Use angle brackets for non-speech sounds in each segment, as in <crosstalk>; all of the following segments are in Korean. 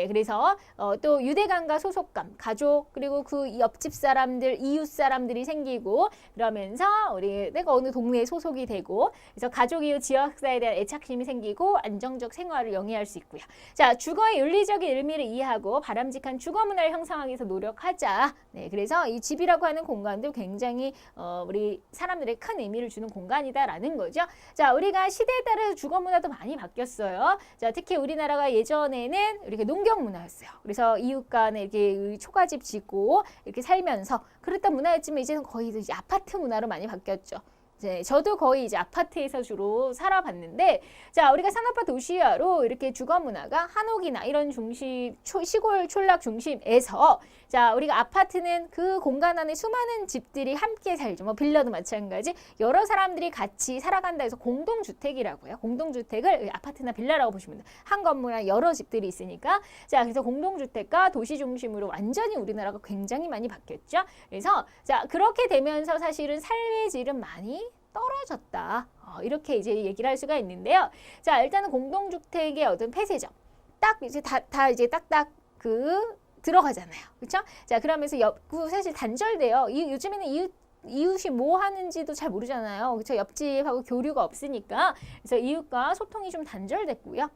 네, 그래서 어, 또 유대감과 소속감, 가족 그리고 그 옆집 사람들, 이웃 사람들이 생기고 그러면서 우리 내가 어느 동네에 소속이 되고 그래서 가족 이웃 지역사에 대한 애착심이 생기고 안정적 생활을 영위할 수 있고요. 자, 주거의 윤리적인 의미를 이해하고 바람직한 주거 문화를 형성하기 위해서 노력하자. 네, 그래서 이 집이라고 하는 공간도 굉장히 어, 우리 사람들의 큰 의미를 주는 공간이다라는 거죠. 자, 우리가 시대에 따라서 주거 문화도 많이 바뀌었어요. 자, 특히 우리나라가 예전에는 이렇게 농경 문화였어요. 그래서 이웃 간에 이렇게 초가집 짓고 이렇게 살면서 그랬던 문화였지만 이제는 거의 이제 아파트 문화로 많이 바뀌었죠. 이제 저도 거의 이제 아파트에서 주로 살아봤는데 자 우리가 산업화 도시화로 이렇게 주거 문화가 한옥이나 이런 중심 초, 시골 촌락 중심에서 자 우리가 아파트는 그 공간 안에 수많은 집들이 함께 살죠. 뭐 빌라도 마찬가지. 여러 사람들이 같이 살아간다 해서 공동주택이라고요. 공동주택을 아파트나 빌라라고 보시면 돼요. 한 건물 안 여러 집들이 있으니까. 자 그래서 공동주택과 도시 중심으로 완전히 우리나라가 굉장히 많이 바뀌었죠. 그래서 자 그렇게 되면서 사실은 삶의 질은 많이 떨어졌다. 어, 이렇게 이제 얘기를 할 수가 있는데요. 자, 일단은 공동주택의 어떤 폐쇄점. 딱 이제 다, 다 이제 딱딱 그 들어가잖아요. 그렇죠? 자, 그러면서 옆, 그 사실 단절돼요. 이, 요즘에는 이웃 이웃이 뭐 하는지도 잘 모르잖아요. 그렇죠? 옆집하고 교류가 없으니까. 그래서 이웃과 소통이 좀 단절됐고요.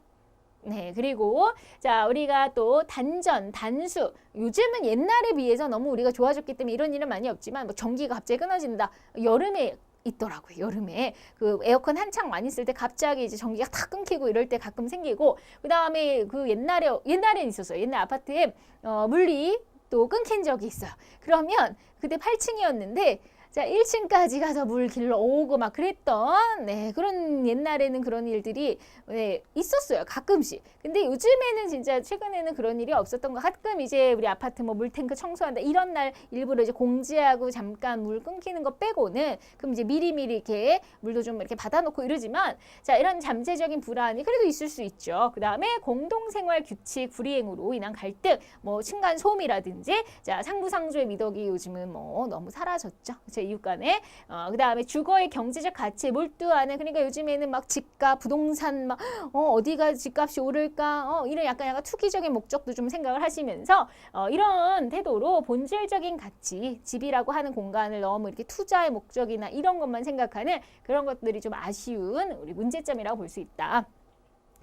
네, 그리고 자, 우리가 또 단전, 단수. 요즘은 옛날에 비해서 너무 우리가 좋아졌기 때문에 이런 일은 많이 없지만 뭐 전기가 갑자기 끊어진다. 여름에 있더라고요. 여름에 그 에어컨 한창 많이 쓸 때 갑자기 이제 전기가 탁 끊기고 이럴 때 가끔 생기고 그다음에 그 옛날에 옛날엔 있었어요. 옛날 아파트에 어 물리 또 끊긴 적이 있어요. 그러면 그때 8층이었는데 자, 1층까지 가서 물 길러 오고 막 그랬던 네, 그런 옛날에는 그런 일들이 네, 있었어요. 가끔씩. 근데 요즘에는 진짜 최근에는 그런 일이 없었던 거 가끔 이제 우리 아파트 뭐 물탱크 청소한다 이런 날 일부러 이제 공지하고 잠깐 물 끊기는 거 빼고는 그럼 이제 미리미리 이렇게 물도 좀 이렇게 받아놓고 이러지만 자, 이런 잠재적인 불안이 그래도 있을 수 있죠. 그다음에 공동생활 규칙 불이행으로 인한 갈등, 뭐 층간 소음이라든지 자, 상부상조의 미덕이 요즘은 뭐 너무 사라졌죠. 제 이웃 간에 어, 그다음에 주거의 경제적 가치에 몰두하는 그러니까 요즘에는 막 집값 부동산 막 어, 어디가 집값이 오를까 어, 이런 약간 약간 투기적인 목적도 좀 생각을 하시면서 어, 이런 태도로 본질적인 가치 집이라고 하는 공간을 너무 이렇게 투자의 목적이나 이런 것만 생각하는 그런 것들이 좀 아쉬운 우리 문제점이라고 볼 수 있다.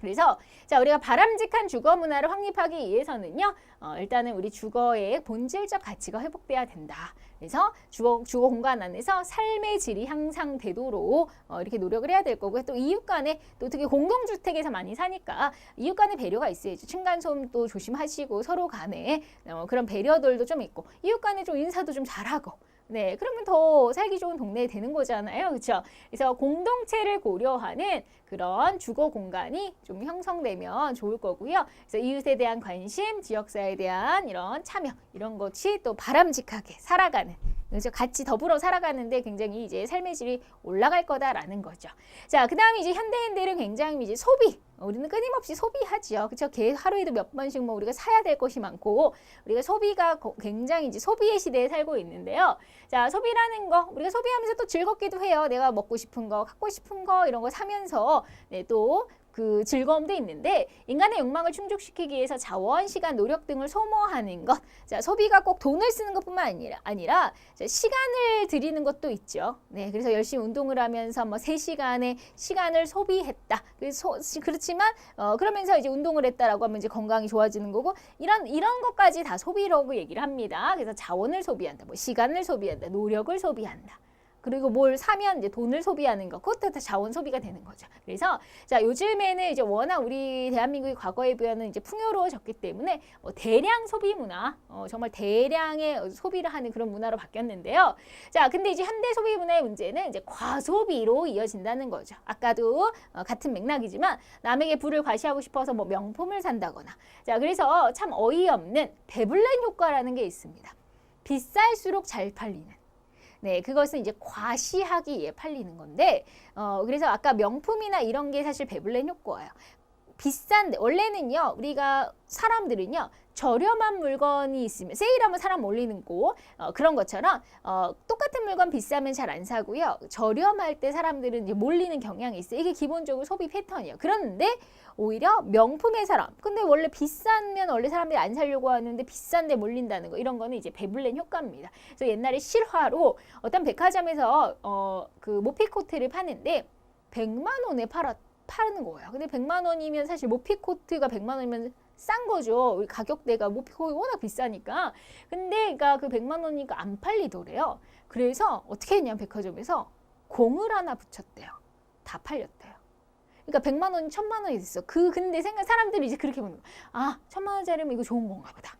그래서 자 우리가 바람직한 주거 문화를 확립하기 위해서는요 어, 일단은 우리 주거의 본질적 가치가 회복돼야 된다. 그래서 주거, 주거 공간 안에서 삶의 질이 향상되도록 어, 이렇게 노력을 해야 될 거고요. 또 이웃 간에 또 특히 공동주택에서 많이 사니까 이웃 간에 배려가 있어야죠. 층간소음도 조심하시고 서로 간에 어, 그런 배려들도 좀 있고 이웃 간에 좀 인사도 좀 잘하고 네, 그러면 더 살기 좋은 동네 되는 거잖아요. 그렇죠? 그래서 공동체를 고려하는 그런 주거 공간이 좀 형성되면 좋을 거고요. 그래서 이웃에 대한 관심, 지역사에 대한 이런 참여 이런 것이 또 바람직하게 살아가는 그래서 같이 더불어 살아가는데 굉장히 이제 삶의 질이 올라갈 거다라는 거죠. 자, 그다음에 이제 현대인들은 굉장히 이제 소비 우리는 끊임없이 소비하지요. 그렇죠? 개 하루에도 몇 번씩 뭐 우리가 사야 될 것이 많고 우리가 소비가 굉장히 이제 소비의 시대에 살고 있는데요. 자, 소비라는 거 우리가 소비하면서 또 즐겁기도 해요. 내가 먹고 싶은 거, 갖고 싶은 거 이런 거 사면서 네, 또그 즐거움도 있는데 인간의 욕망을 충족시키기 위해서 자원, 시간, 노력 등을 소모하는 것. 자, 소비가 꼭 돈을 쓰는 것뿐만 아니라 아니라 자, 시간을 들이는 것도 있죠. 네, 그래서 열심히 운동을 하면서 뭐 3시간의 시간을 소비했다. 그래서 소, 그렇지만 어, 그러면서 이제 운동을 했다라고 하면 이제 건강이 좋아지는 거고 이런 이런 것까지 다 소비라고 얘기를 합니다. 그래서 자원을 소비한다. 뭐 시간을 소비한다. 노력을 소비한다. 그리고 뭘 사면 이제 돈을 소비하는 거, 그것도 다 자원 소비가 되는 거죠. 그래서 자 요즘에는 이제 워낙 우리 대한민국이 과거에 비하면 이제 풍요로워졌기 때문에 뭐 대량 소비 문화, 어, 정말 대량의 소비를 하는 그런 문화로 바뀌었는데요. 자 근데 이제 현대 소비 문화의 문제는 이제 과소비로 이어진다는 거죠. 아까도 어, 같은 맥락이지만 남에게 부를 과시하고 싶어서 뭐 명품을 산다거나, 자 그래서 참 어이없는 배블렌 효과라는 게 있습니다. 비쌀수록 잘 팔리는. 네, 그것은 이제 과시하기에 팔리는 건데, 어, 그래서 아까 명품이나 이런 게 사실 배블렌 효과예요. 비싼데 원래는요 우리가 사람들은요 저렴한 물건이 있으면 세일하면 사람 몰리는 거 어, 그런 것처럼 어, 똑같은 물건 비싸면 잘 안 사고요. 저렴할 때 사람들은 이제 몰리는 경향이 있어요. 이게 기본적으로 소비 패턴이에요. 그런데 오히려 명품의 사람 근데 원래 비싸면 원래 사람들이 안 사려고 하는데 비싼데 몰린다는 거 이런 거는 이제 베블렌 효과입니다. 그래서 옛날에 실화로 어떤 백화점에서 어, 그 모피코트를 파는데 100만 원에 팔았 파는 거예요. 근데 100만 원이면 사실 모피 코트가 100만 원이면 싼 거죠. 우리 가격대가 모피 코트 워낙 비싸니까. 근데 그러니까 그 100만 원이니까 안 팔리더래요. 그래서 어떻게 했냐 백화점에서 공을 하나 붙였대요. 다 팔렸대요. 그러니까 100만 원이 1000만 원이 됐어. 그 근데 생각 사람들이 이제 그렇게 보는 거야. 아, 1000만 원짜리면 이거 좋은 건가 보다.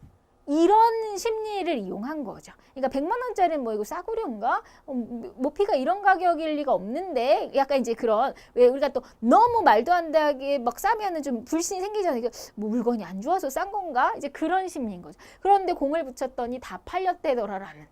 이런 심리를 이용한 거죠. 그러니까 100만 원짜리는 뭐 이거 싸구려인가? 어, 모피가 이런 가격일 리가 없는데 약간 이제 그런 왜 우리가 또 너무 말도 안 되게 막 싸면은 좀 불신이 생기잖아요. 뭐 물건이 안 좋아서 싼 건가? 이제 그런 심리인 거죠. 그런데 공을 붙였더니 다 팔렸대더라라는.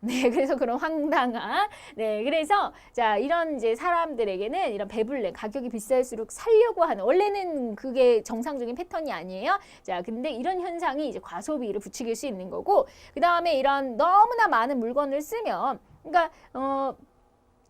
네, <laughs> 그래서 그런 황당한. 네, 그래서 자 이런 이제 사람들에게는 이런 배불레 가격이 비쌀수록 살려고 하는 원래는 그게 정상적인 패턴이 아니에요. 자, 근데 이런 현상이 이제 과소비를 부추길 수 있는 거고 그 다음에 이런 너무나 많은 물건을 쓰면, 그러니까 어.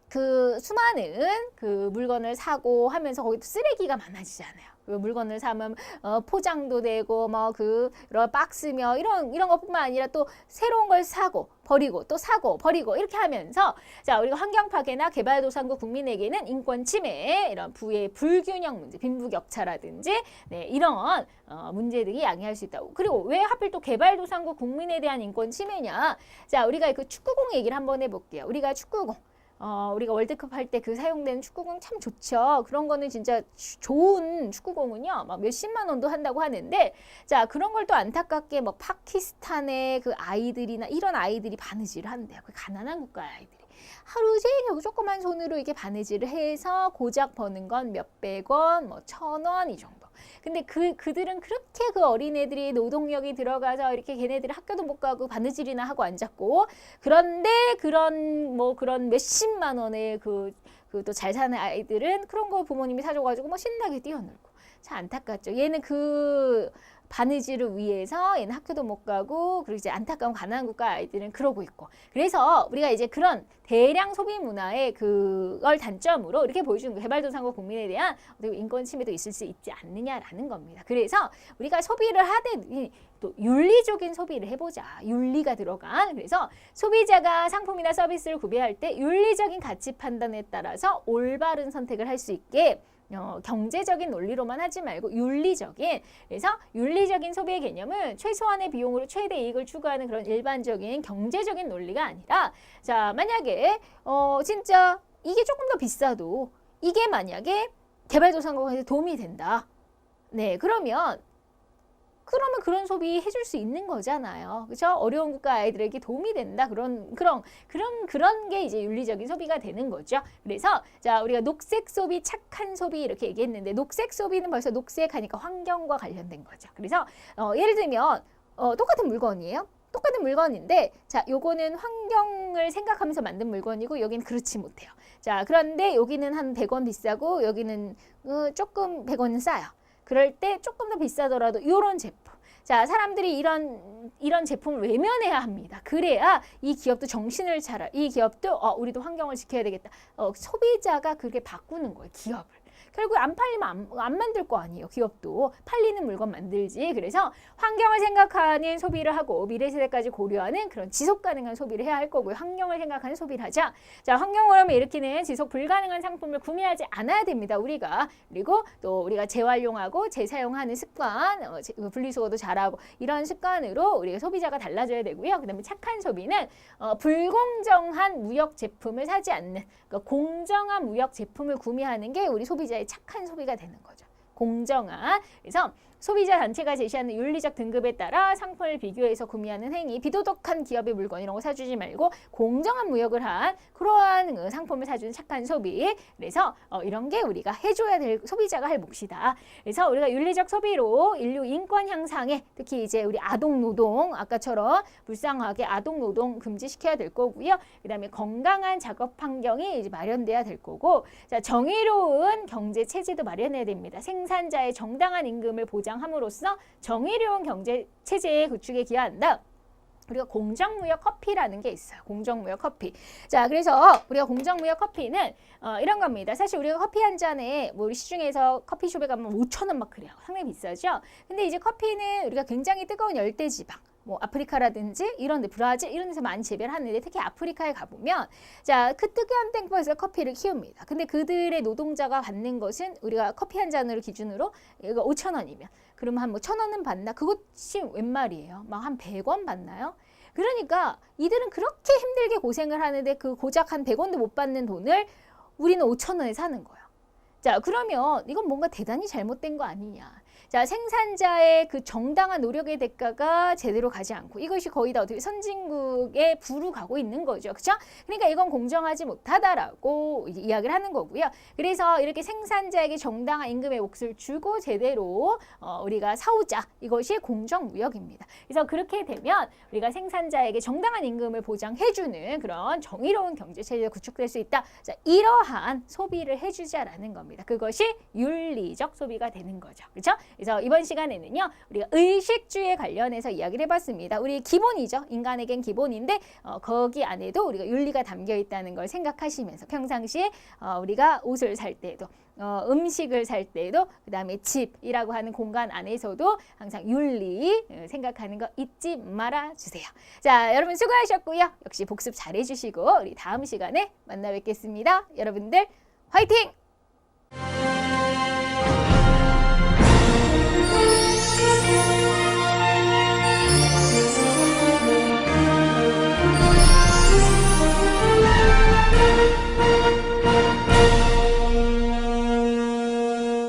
그 수많은 그 물건을 사고 하면서 거기 쓰레기가 많아지잖아요. 그 물건을 사면 어, 포장도 되고 뭐그 이런 박스며 이런 이런 것뿐만 아니라 또 새로운 걸 사고 버리고 또 사고 버리고 이렇게 하면서 자 우리가 환경 파괴나 개발도상국 국민에게는 인권 침해 이런 부의 불균형 문제 빈부격차라든지 네 이런 어, 문제들이 양해할 수 있다고. 그리고 왜 하필 또 개발도상국 국민에 대한 인권 침해냐? 자 우리가 그 축구공 얘기를 한번 해볼게요. 우리가 축구공 어, 우리가 월드컵 할 때 그 사용되는 축구공 참 좋죠. 그런 거는 진짜 좋은 축구공은요, 막 몇십만 원도 한다고 하는데, 자, 그런 걸 또 안타깝게 뭐 파키스탄의 그 아이들이나 이런 아이들이 바느질을 한대요. 그 가난한 국가 아이들이. 하루 종일 조그만 손으로 이렇게 바느질을 해서 고작 버는 건 몇백 원, 뭐 천 원 이 정도. 근데 그 그들은 그렇게 그 어린애들이 노동력이 들어가서 이렇게 걔네들이 학교도 못 가고 바느질이나 하고 앉았고 그런데 그런 뭐 그런 몇십만 원의 그 그 또 잘 사는 아이들은 그런 거 부모님이 사줘가지고 뭐 신나게 뛰어놀고 참 안타깝죠. 얘는 그 바느질을 위해서 얘는 학교도 못 가고 그리고 이제 안타까운 가난한 국가 아이들은 그러고 있고 그래서 우리가 이제 그런 대량 소비 문화의 그걸 단점으로 이렇게 보여주는 거 개발도상국 국민에 대한 인권 침해도 있을 수 있지 않느냐라는 겁니다. 그래서 우리가 소비를 하되 또 윤리적인 소비를 해보자. 윤리가 들어간 그래서 소비자가 상품이나 서비스를 구매할 때 윤리적인 가치 판단에 따라서 올바른 선택을 할 수 있게 어, 경제적인 논리로만 하지 말고 윤리적인 그래서 윤리적인 소비의 개념은 최소한의 비용으로 최대 이익을 추구하는 그런 일반적인 경제적인 논리가 아니라 자 만약에 어 진짜 이게 조금 더 비싸도 이게 만약에 개발도상국한테 도움이 된다. 네 그러면 그러면 그런 소비 해줄 수 있는 거잖아요. 그렇죠? 어려운 국가 아이들에게 도움이 된다. 그런 그런 그런 그런 게 이제 윤리적인 소비가 되는 거죠. 그래서 자 우리가 녹색 소비, 착한 소비 이렇게 얘기했는데 녹색 소비는 벌써 녹색하니까 환경과 관련된 거죠. 그래서 어, 예를 들면 어, 똑같은 물건이에요. 똑같은 물건인데 자 요거는 환경을 생각하면서 만든 물건이고 여기는 그렇지 못해요. 자 그런데 여기는 한 100원 비싸고 여기는 어, 조금 100원은 싸요. 그럴 때 조금 더 비싸더라도 이런 제품. 자, 사람들이 이런 이런 제품을 외면해야 합니다. 그래야 이 기업도 정신을 차려. 이 기업도 어, 우리도 환경을 지켜야 되겠다. 어, 소비자가 그렇게 바꾸는 거예요, 기업을. 결국 안 팔리면 안, 안 만들 거 아니에요. 기업도 팔리는 물건 만들지. 그래서 환경을 생각하는 소비를 하고 미래 세대까지 고려하는 그런 지속 가능한 소비를 해야 할 거고요. 환경을 생각하는 소비를 하자. 자, 환경 오염을 일으키는 지속 불가능한 상품을 구매하지 않아야 됩니다. 우리가 그리고 또 우리가 재활용하고 재사용하는 습관, 어, 제- 분리수거도 잘하고 이런 습관으로 우리가 소비자가 달라져야 되고요. 그다음에 착한 소비는 어, 불공정한 무역 제품을 사지 않는 그러니까 공정한 무역 제품을 구매하는 게 우리 소비자의 착한 소비가 되는 거죠. 공정한. 그래서 소비자 단체가 제시하는 윤리적 등급에 따라 상품을 비교해서 구매하는 행위, 비도덕한 기업의 물건 이런 거 사주지 말고 공정한 무역을 한 그러한 그 상품을 사주는 착한 소비. 그래서 어, 이런 게 우리가 해줘야 될 소비자가 할 몫이다. 그래서 우리가 윤리적 소비로 인류 인권 향상에 특히 이제 우리 아동 노동 아까처럼 불쌍하게 아동 노동 금지시켜야 될 거고요. 그다음에 건강한 작업 환경이 이제 마련돼야 될 거고, 자 정의로운 경제 체제도 마련해야 됩니다. 생산 생산자의 정당한 임금을 보장 함으로써 정의로운 경제 체제의 구축에 기여한다. 우리가 공정무역 커피라는 게 있어요. 공정무역 커피. 자, 그래서 우리가 공정무역 커피는 어, 이런 겁니다. 사실 우리가 커피 한 잔에 뭐 우리 시중에서 커피숍에 가면 5천 원 막 그래요. 상당히 비싸죠. 근데 이제 커피는 우리가 굉장히 뜨거운 열대 지방 뭐 아프리카라든지 이런 데 브라질 이런 데서 많이 재배를 하는데 특히 아프리카에 가보면 자그 뜨거운 땡볕에서 커피를 키웁니다. 근데 그들의 노동자가 받는 것은 우리가 커피 한 잔으로 기준으로 이거 5천 원이면 그러면 한 뭐 천 원은 받나? 그것이 웬 말이에요? 막 한 100원 받나요? 그러니까 이들은 그렇게 힘들게 고생을 하는데 그 고작 한 100원도 못 받는 돈을 우리는 5천 원에 사는 거예요. 자, 그러면 이건 뭔가 대단히 잘못된 거 아니냐. 자, 생산자의 그 정당한 노력의 대가가 제대로 가지 않고 이것이 거의 다 어떻게 선진국에 부로 가고 있는 거죠. 그렇죠? 그러니까 이건 공정하지 못하다라고 이야기를 하는 거고요. 그래서 이렇게 생산자에게 정당한 임금의 몫을 주고 제대로 어, 우리가 사오자. 이것이 공정 무역입니다. 그래서 그렇게 되면 우리가 생산자에게 정당한 임금을 보장해 주는 그런 정의로운 경제 체제가 구축될 수 있다. 자, 이러한 소비를 해 주자라는 겁니다. 그것이 윤리적 소비가 되는 거죠. 그렇죠? 그래서 이번 시간에는요, 우리가 의식주에 관련해서 이야기를 해봤습니다. 우리 기본이죠. 인간에겐 기본인데 어, 거기 안에도 우리가 윤리가 담겨 있다는 걸 생각하시면서 평상시에 어, 우리가 옷을 살 때도 어, 음식을 살 때도 그다음에 집이라고 하는 공간 안에서도 항상 윤리 어, 생각하는 거 잊지 말아 주세요. 자, 여러분 수고하셨고요. 역시 복습 잘해 주시고 우리 다음 시간에 만나 뵙겠습니다. 여러분들 화이팅!